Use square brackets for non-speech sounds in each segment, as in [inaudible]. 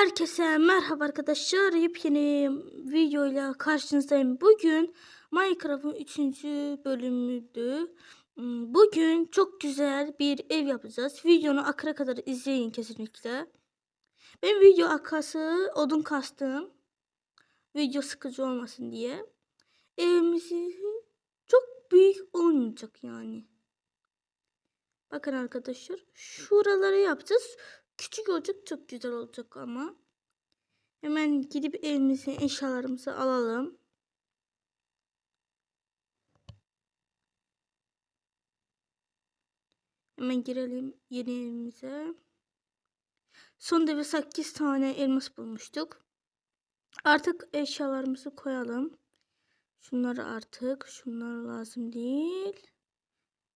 Herkese merhaba arkadaşlar. Yepyeni videoyla karşınızdayım. Bugün Minecraft'ın 3. bölümüydü. Hmm, Bugün çok güzel bir ev yapacağız. Videonu akıra kadar izleyin kesinlikle. Ben video arkası odun kastım. Video sıkıcı olmasın diye. Evimizi çok büyük olmayacak yani. Bakın arkadaşlar. Şuraları yapacağız. Küçük olacak çok güzel olacak ama. Hemen gidip evimize eşyalarımızı alalım. Hemen girelim yeni evimize. Son devre 8 tane elmas bulmuştuk. Artık eşyalarımızı koyalım. Şunları artık. Şunlar lazım değil.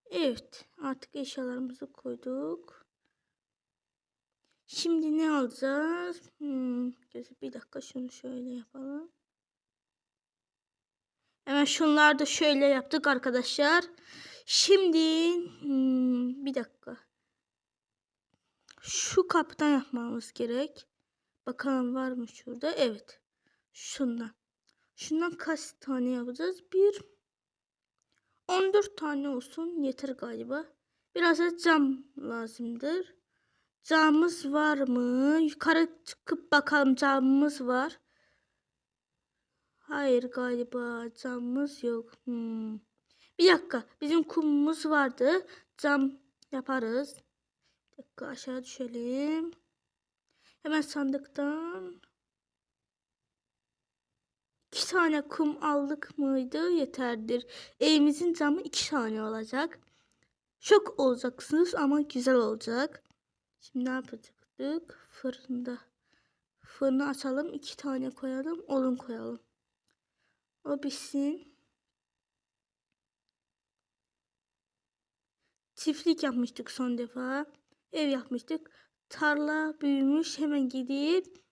Evet. Artık eşyalarımızı koyduk. Şimdi ne alacağız? Hmm, bir dakika şunu şöyle yapalım. Hemen şunları da şöyle yaptık arkadaşlar. Şimdi hmm, bir dakika. Şu kapıdan yapmamız gerek. Bakalım var mı şurada? Evet. Şundan. Şundan kaç tane yapacağız? Bir 14 tane olsun yeter galiba. Biraz da cam lazımdır. Camımız var mı? Yukarı çıkıp bakalım camımız var. Hayır galiba camımız yok. Hmm. Bir dakika. Bizim kumumuz vardı. Cam yaparız. Bir dakika aşağı düşelim. Hemen sandıktan iki tane kum aldık mıydı yeterdir. Evimizin camı iki tane olacak. Şok olacaksınız ama güzel olacak. Şimdi ne yapacaktık? Fırında. Fırını açalım. iki tane koyalım. Odun koyalım. O bitsin. Çiftlik yapmıştık son defa. Ev yapmıştık. Tarla büyümüş. Hemen gidip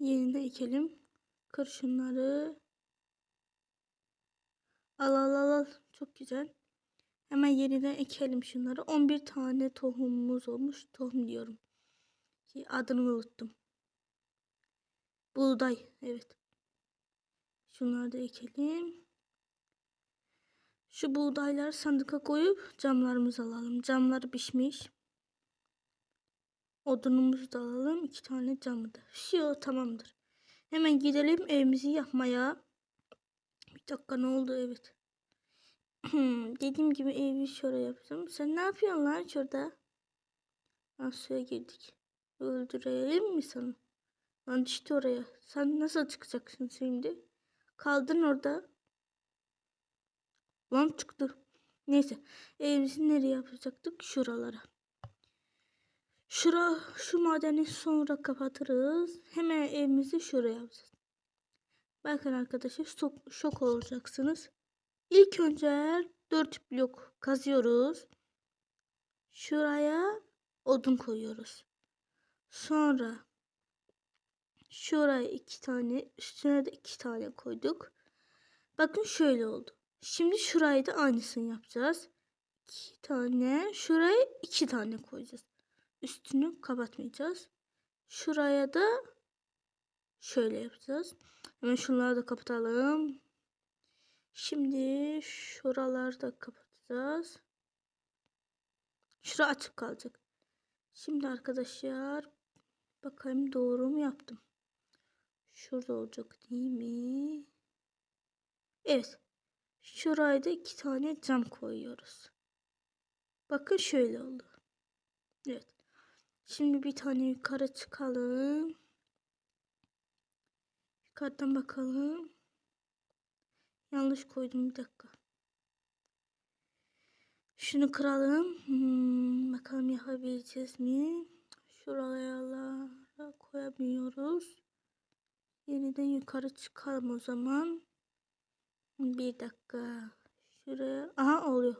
yerine ekelim. Kır şunları. Al al al al. Çok güzel. Hemen yerine ekelim şunları. 11 tane tohumumuz olmuş. Tohum diyorum. Şey, Adını unuttum. Buğday. Evet. Şunları da ekelim. Şu buğdayları sandıka koyup camlarımızı alalım. Camlar pişmiş. Odunumuzu da alalım. iki tane camı da. Şu tamamdır. Hemen gidelim evimizi yapmaya. Bir dakika ne oldu? Evet. Dediğim gibi evi şöyle yapacağım. Sen ne yapıyorsun lan şurada? Lan suya girdik. Öldürelim mi sana? Lan işte oraya. Sen nasıl çıkacaksın şimdi? Kaldın orada. Lan çıktı. Neyse. Evimizi nereye yapacaktık? Şuralara. Şura, şu madeni sonra kapatırız. Hemen evimizi şuraya yapacağız. Bakın arkadaşlar şok, şok olacaksınız. İlk önce 4 blok kazıyoruz. Şuraya odun koyuyoruz. Sonra şuraya iki tane üstüne de iki tane koyduk. Bakın şöyle oldu. Şimdi şurayı da aynısını yapacağız. İki tane şuraya iki tane koyacağız. Üstünü kapatmayacağız. Şuraya da şöyle yapacağız. Hemen şunları da kapatalım. Şimdi şuraları da kapatacağız. Şura açık kalacak. Şimdi arkadaşlar bakayım doğru mu yaptım. Şurada olacak değil mi? Evet. Şuraya da iki tane cam koyuyoruz. Bakın şöyle oldu. Evet. Şimdi bir tane yukarı çıkalım. Yukarıdan bakalım. Yanlış koydum bir dakika. Şunu kıralım. Hmm, bakalım yapabileceğiz mi? Şuralara koyamıyoruz. Yeniden yukarı çıkalım o zaman. Bir dakika. Şuraya. Aha oluyor.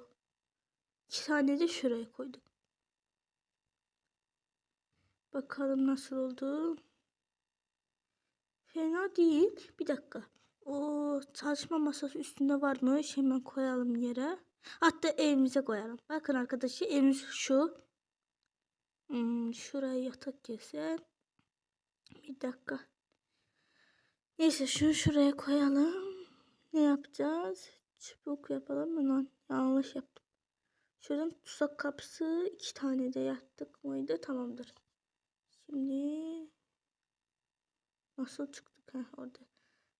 İki tane de şuraya koyduk. Bakalım nasıl oldu. Fena değil. Bir dakika. O çalışma masası üstünde varmış. Hemen koyalım yere. Hatta evimize koyalım. Bakın arkadaşlar evimiz şu. Hmm, şuraya yatak gelse. Bir dakika. Neyse şunu şuraya koyalım. Ne yapacağız? Çubuk yapalım mı lan? Yanlış yaptım. Şuradan tuzak kapısı iki tane de yaptık mıydı? Tamamdır. Şimdi nasıl çıktık? ha orada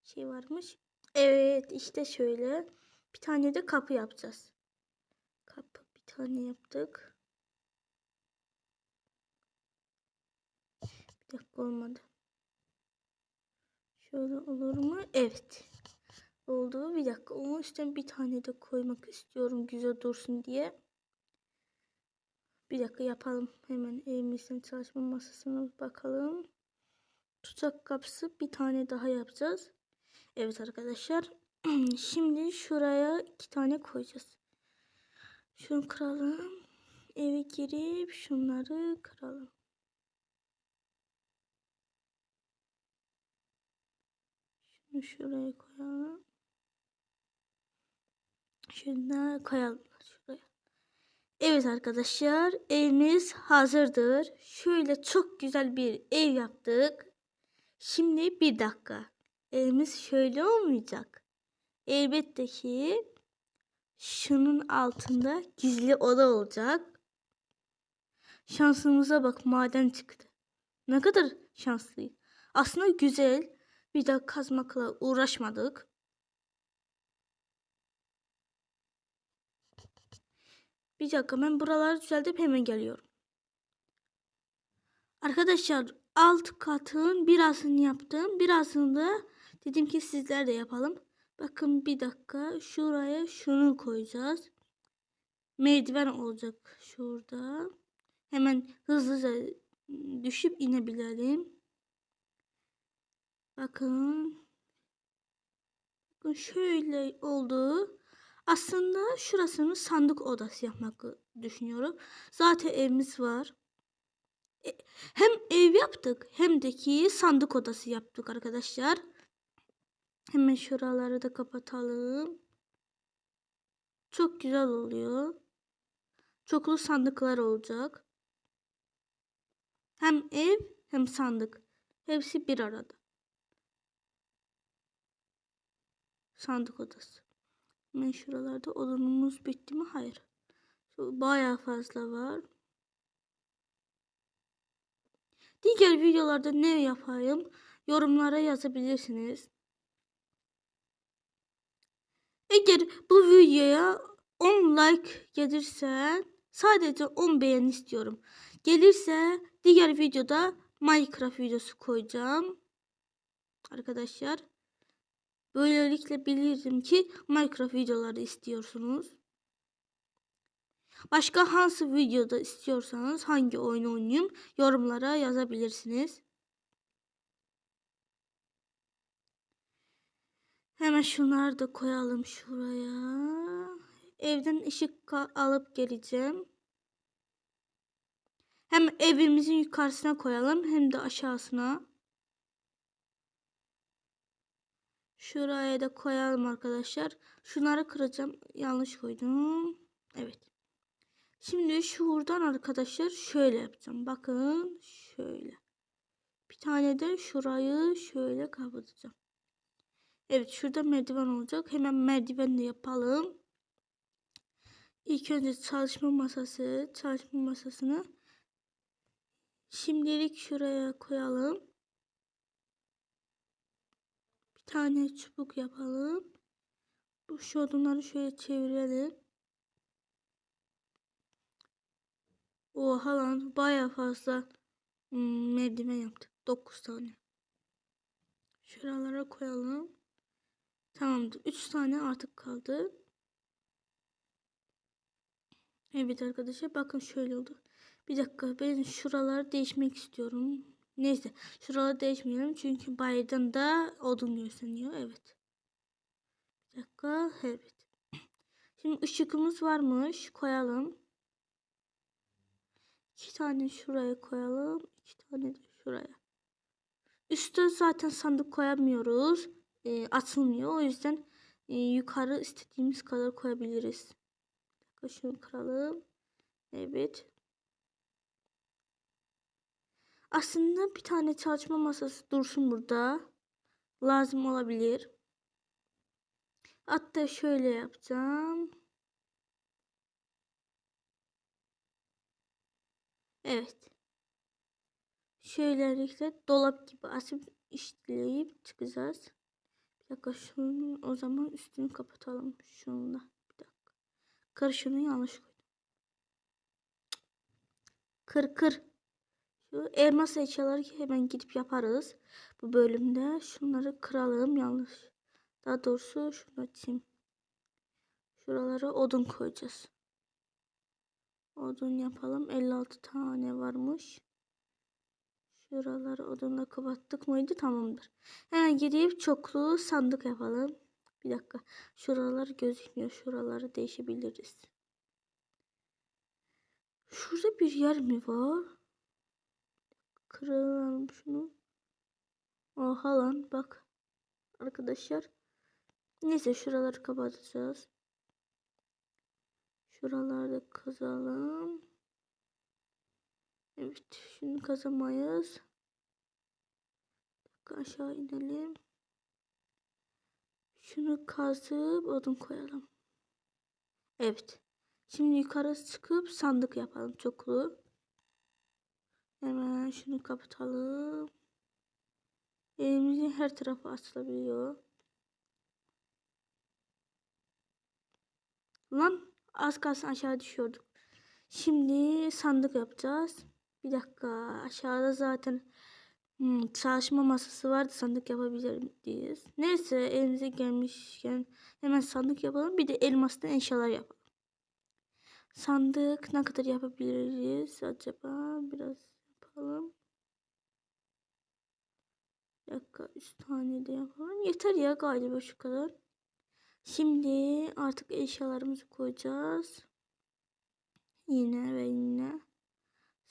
şey varmış. Evet işte şöyle. Bir tane de kapı yapacağız. Kapı bir tane yaptık. Bir dakika olmadı. Şöyle olur mu? Evet. Oldu. Bir dakika. Onun üstüne bir tane de koymak istiyorum güzel dursun diye. Bir dakika yapalım. Hemen evimizin çalışma masasına bakalım. Tuzak kapısı bir tane daha yapacağız. Evet arkadaşlar. [clears throat] Şimdi şuraya iki tane koyacağız. Şunu kıralım. Eve girip şunları kıralım. Şunu şuraya koyalım. Şunu koyalım şuraya. Evet arkadaşlar evimiz hazırdır. Şöyle çok güzel bir ev yaptık. Şimdi bir dakika. Evimiz şöyle olmayacak. Elbette ki şunun altında gizli oda olacak. Şansımıza bak maden çıktı. Ne kadar şanslıyız. Aslında güzel. Bir de kazmakla uğraşmadık. Bir dakika ben buraları düzeltip hemen geliyorum. Arkadaşlar alt katın birazını yaptım. Birazını da dedim ki sizler de yapalım. Bakın bir dakika şuraya şunu koyacağız. Merdiven olacak şurada. Hemen hızlıca düşüp inebilelim. Bakın. Bakın şöyle oldu. Aslında şurasını sandık odası yapmak düşünüyorum. Zaten evimiz var. E, hem ev yaptık hem de ki sandık odası yaptık arkadaşlar. Hemen şuraları da kapatalım. Çok güzel oluyor. Çoklu sandıklar olacak. Hem ev hem sandık. Hepsi bir arada. Sandık odası. Hemen şuralarda odunumuz bitti mi? Hayır. Baya fazla var. Diğer videolarda ne yapayım? Yorumlara yazabilirsiniz. Eğer bu videoya 10 like gelirse sadece 10 beğeni istiyorum. Gelirse diğer videoda Minecraft videosu koyacağım. Arkadaşlar. Böylelikle bilirim ki Minecraft videoları istiyorsunuz. Başka hangi videoda istiyorsanız hangi oyun oynayayım yorumlara yazabilirsiniz. Hemen şunları da koyalım şuraya. Evden ışık alıp geleceğim. Hem evimizin yukarısına koyalım hem de aşağısına. Şuraya da koyalım arkadaşlar. Şunları kıracağım. Yanlış koydum. Evet. Şimdi şuradan arkadaşlar şöyle yapacağım. Bakın şöyle. Bir tane de şurayı şöyle kapatacağım. Evet şurada merdiven olacak. Hemen merdiven de yapalım. İlk önce çalışma masası, çalışma masasını şimdilik şuraya koyalım. Bir tane çubuk yapalım. Bu şu odunları şöyle çevirelim. Oha lan baya fazla hmm, merdiven yaptık. 9 tane. Şuralara koyalım. Tamamdır. 3 tane artık kaldı. Evet arkadaşlar bakın şöyle oldu. Bir dakika ben şuraları değişmek istiyorum. Neyse şuraları değişmeyelim çünkü baydan da odun gösteriyor. Evet. Bir dakika evet. Şimdi ışıkımız varmış. Koyalım. İki tane şuraya koyalım. iki tane de şuraya. Üstte zaten sandık koyamıyoruz. E, atılmıyor. O yüzden e, yukarı istediğimiz kadar koyabiliriz. Şunu kıralım. Evet. Aslında bir tane çalışma masası dursun burada. Lazım olabilir. Hatta şöyle yapacağım. Evet. Şöylelikle dolap gibi açıp işleyip çıkacağız. Bir dakika o zaman üstünü kapatalım. Şununla. Bir dakika. Kır şunu yanlış koydum. Kır kır. Şu elmas eşyaları hemen gidip yaparız. Bu bölümde şunları kıralım yanlış. Daha doğrusu şunu açayım. Şuralara odun koyacağız. Odun yapalım. 56 tane varmış. Şuraları odunla kapattık mıydı? Tamamdır. Hemen gidip çoklu sandık yapalım. Bir dakika. Şuralar gözükmüyor. Şuraları değişebiliriz. Şurada bir yer mi var? Kıralım şunu. Oha lan bak. Arkadaşlar. Neyse şuraları kapatacağız. Şuralarda kazalım. Evet, şunu kazamayız. Dakika aşağı inelim. Şunu kazıp odun koyalım. Evet. Şimdi yukarı çıkıp sandık yapalım çoklu. Hemen şunu kapatalım. Elimizin her tarafı açılabiliyor. Lan az kalsın aşağı düşüyorduk. Şimdi sandık yapacağız. Bir dakika aşağıda zaten hmm, çalışma masası vardı sandık yapabiliriz. Neyse elimize gelmişken hemen sandık yapalım. Bir de elmastan eşyalar yapalım. Sandık ne kadar yapabiliriz acaba? Biraz yapalım. Bir dakika 3 tane de yapalım. Yeter ya galiba şu kadar. Şimdi artık eşyalarımızı koyacağız. Yine ve yine.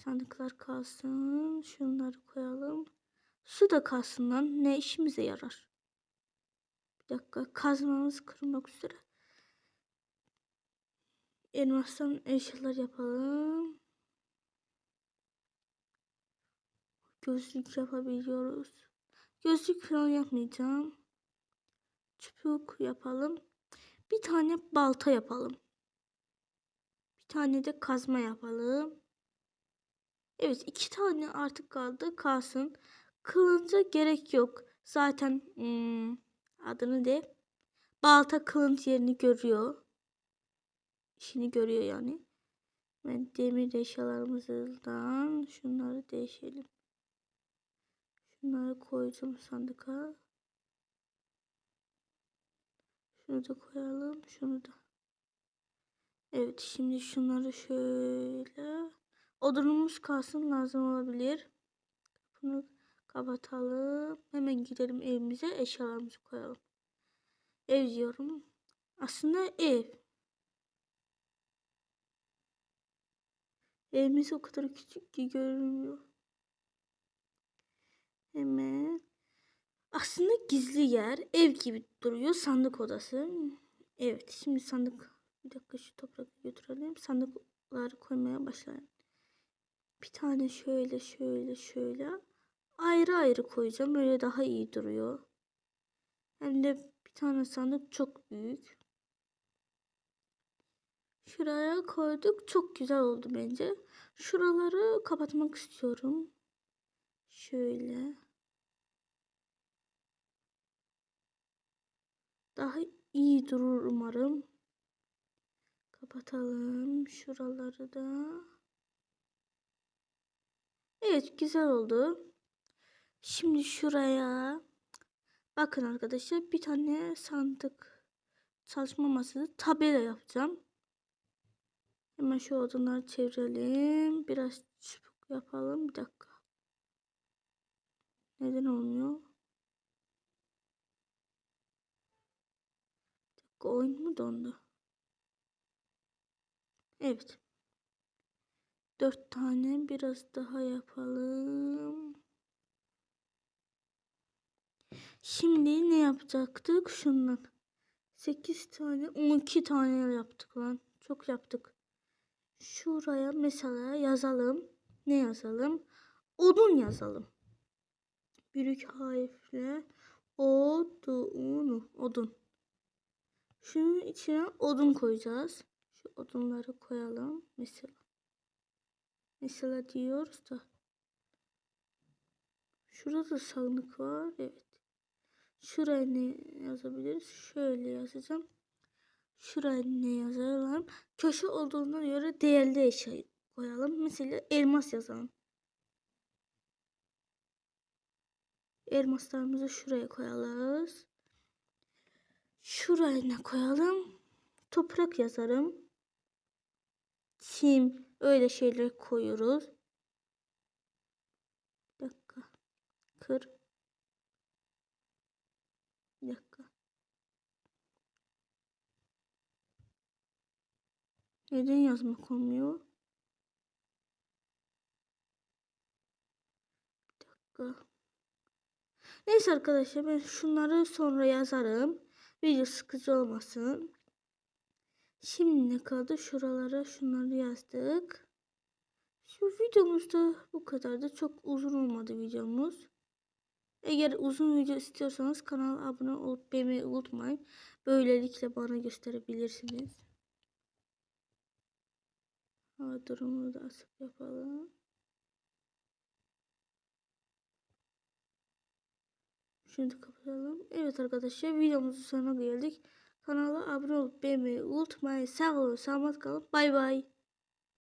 Sandıklar kalsın. Şunları koyalım. Su da kalsın lan. Ne işimize yarar? Bir dakika. Kazmamız kırmak üzere. Elmastan eşyalar yapalım. Gözlük yapabiliyoruz. Gözlük falan yapmayacağım. Çubuk yapalım. Bir tane balta yapalım. Bir tane de kazma yapalım. Evet iki tane artık kaldı kalsın. Kılınca gerek yok. Zaten hmm, adını de balta kılınç yerini görüyor. İşini görüyor yani. Ben demir eşyalarımızdan şunları değişelim. Şunları koyacağım sandıka. Şunu da koyalım. Şunu da. Evet şimdi şunları şöyle. Odunumuz kalsın lazım olabilir. Bunu kapatalım. Hemen gidelim evimize eşyalarımızı koyalım. Ev diyorum. Aslında ev. Evimiz o kadar küçük ki görünmüyor. Hemen. Aslında gizli yer. Ev gibi duruyor. Sandık odası. Evet. Şimdi sandık. Bir dakika şu toprakı götürelim. Sandıkları koymaya başlayalım. Bir tane şöyle şöyle şöyle. Ayrı ayrı koyacağım. Öyle daha iyi duruyor. Hem de bir tane sandık çok büyük. Şuraya koyduk. Çok güzel oldu bence. Şuraları kapatmak istiyorum. Şöyle. Daha iyi durur umarım. Kapatalım şuraları da. Evet güzel oldu. Şimdi şuraya bakın arkadaşlar bir tane sandık çalışma masası tabela yapacağım. Hemen şu odunları çevirelim. Biraz çubuk yapalım. Bir dakika. Neden olmuyor? Bir dakika oyun mu dondu? Evet. Dört tane biraz daha yapalım. Şimdi ne yapacaktık? Şundan. 8 tane 12 tane yaptık lan. Çok yaptık. Şuraya mesela yazalım. Ne yazalım? odun yazalım. Büyük harfle odun, odun. Şunun içine odun koyacağız. Şu odunları koyalım mesela. Mesela diyoruz da. Şurada da sandık var. Evet. Şuraya ne yazabiliriz? Şöyle yazacağım. Şuraya ne yazalım? Köşe olduğuna göre değerli eşya koyalım. Mesela elmas yazalım. Elmaslarımızı şuraya koyalım. Şuraya ne koyalım? Toprak yazarım. Çim öyle şeyler koyuyoruz. Bir dakika. Kır. Bir dakika. Neden yazmak olmuyor? Bir dakika. Neyse arkadaşlar ben şunları sonra yazarım. Video sıkıcı olmasın. Şimdi ne kaldı? Şuralara şunları yazdık. Şu videomuz da bu kadardı. Çok uzun olmadı videomuz. Eğer uzun video istiyorsanız kanala abone olup beğenmeyi unutmayın. Böylelikle bana gösterebilirsiniz. Hava durumunu da açıp yapalım. Şimdi kapatalım. Evet arkadaşlar videomuzun sonuna geldik. Kanala abone olup beğenmeyi unutmayın. Sağ olun, sağlık kalın. Bay bay.